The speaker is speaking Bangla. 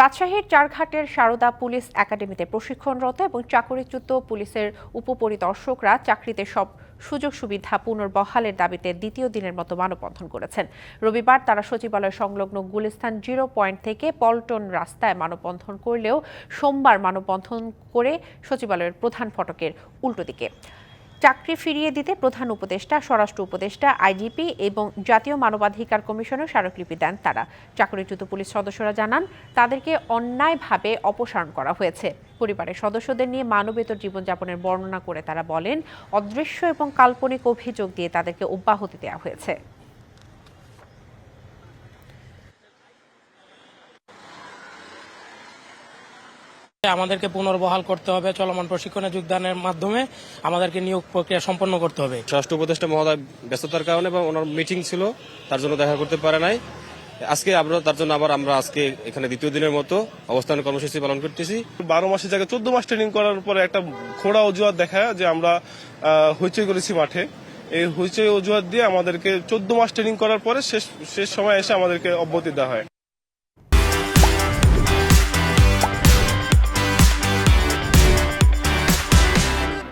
রাজশাহীর চারঘাটের সারদা পুলিশ একাডেমিতে প্রশিক্ষণরত এবং চাকরিচ্যুত পুলিশের উপপরিদর্শকরা চাকরিতে সব সুযোগ সুবিধা পুনর্বহালের দাবিতে দ্বিতীয় দিনের মতো মানববন্ধন করেছেন। রবিবার তারা সচিবালয় সংলগ্ন গুলিস্তান জিরো পয়েন্ট থেকে পল্টন রাস্তায় মানববন্ধন করলেও সোমবার মানববন্ধন করে সচিবালয়ের প্রধান ফটকের উল্টো দিকে। চাকরি ফিরিয়ে দিতে প্রধান উপদেষ্টা, স্বরাষ্ট্র উপদেষ্টা, আইজিপি এবং জাতীয় মানবাধিকার কমিশনের স্মারকলিপি দেন তারা। চাকরিচ্যুত পুলিশ সদস্যরা জানান, তাদেরকে অন্যায়ভাবে অপসারণ করা হয়েছে। পরিবারের সদস্যদের নিয়ে মানবেতর জীবনযাপনের বর্ণনা করে তারা বলেন, অদৃশ্য এবং কাল্পনিক অভিযোগ দিয়ে তাদেরকে অব্যাহতি দেওয়া হয়েছে। আমাদেরকে পুনর্বহাল করতে হবে চলমান প্রশিক্ষণে যোগদানের মাধ্যমে আমাদেরকে নিয়োগ প্রক্রিয়া সম্পন্ন করতে হবে। স্বরাষ্ট্র উপদেষ্টা মহোদয় ব্যস্ততার কারণে এবং ওনার মিটিং ছিল তার জন্য দেখা করতে পারে নাই। আজকে আমরা তার জন্য আবার আমরা আজকে এখানে দ্বিতীয় দিনের মতো অবস্থান কর্মসূচি পালন করতেছি। বারো মাসের জায়গায় চোদ্দ মাস ট্রেনিং করার পরে একটা খোড়া অজুহাত দেখায় যে আমরা হইচই করেছি মাঠে। এই হইচই অজুহাত দিয়ে আমাদেরকে চোদ্দ মাস ট্রেনিং করার পরে শেষ শেষ সময় এসে আমাদেরকে অব্যাহতি দেওয়া হয়।